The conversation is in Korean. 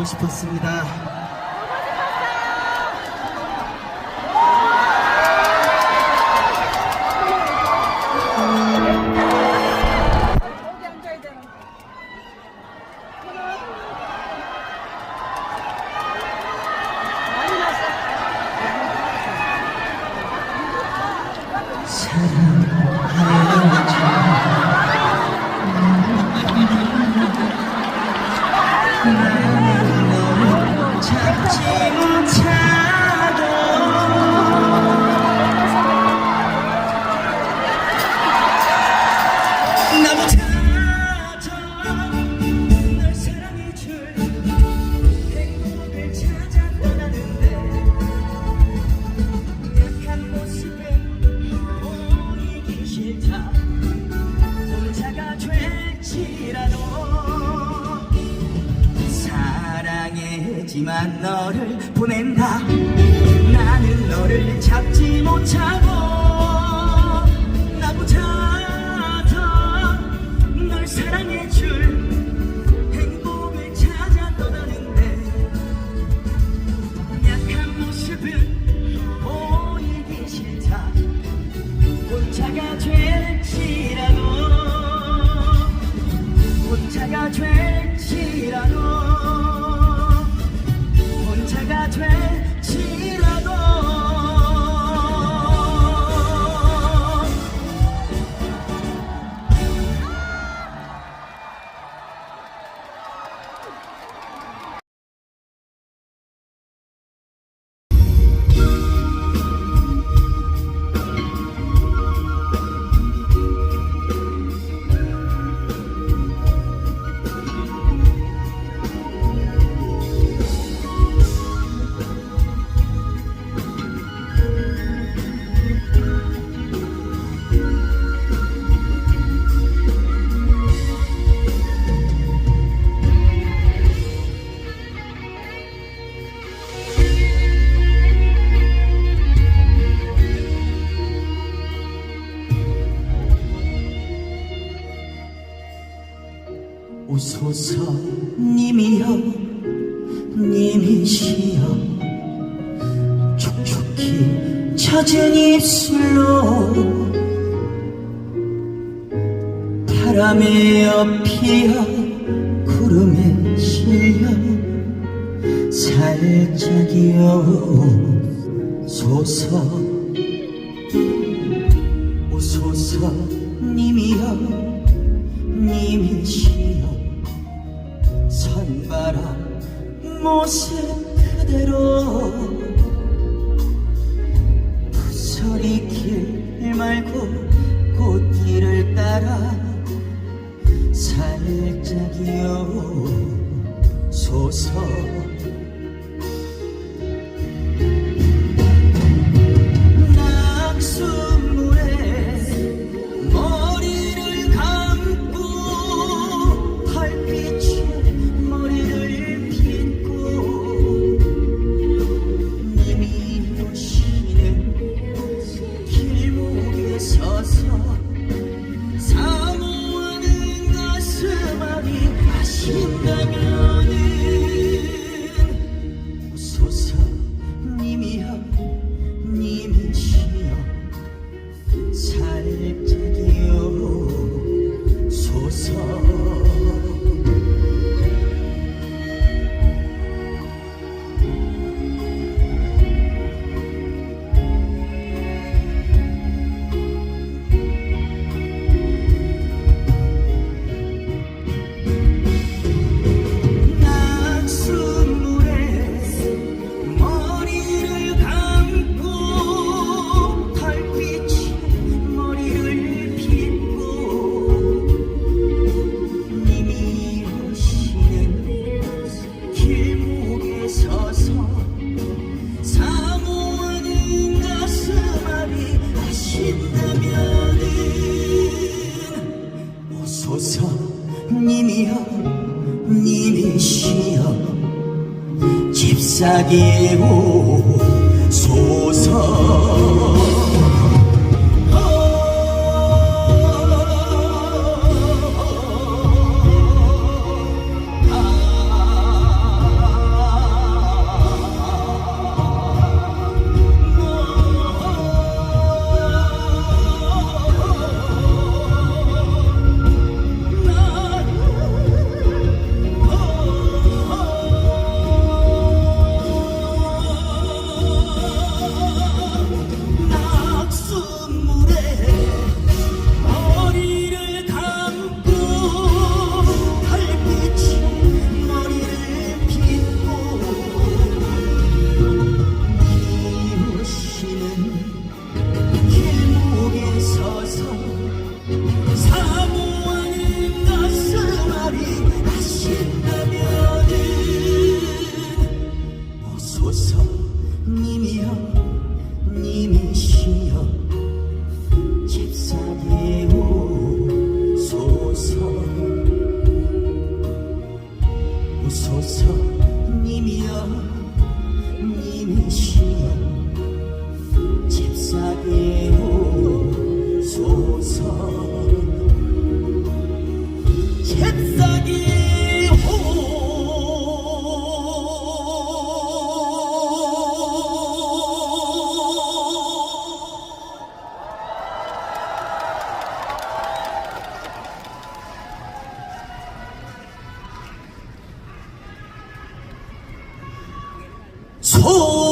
보고 싶었습니다. 사랑하는 참 되지만 너를 보낸다. 나는 너를 잡지 못하고 오소서 님이여 님이시여. 촉촉히 젖은 입술로 바람에 엎이어 구름에 실려 살짝이여 오소서 오소서 님이여 님이시여. 선바람 모습 그대로. 부서리 길 말고 꽃길을 따라 살짝 이어소서 জাগিয়ে 소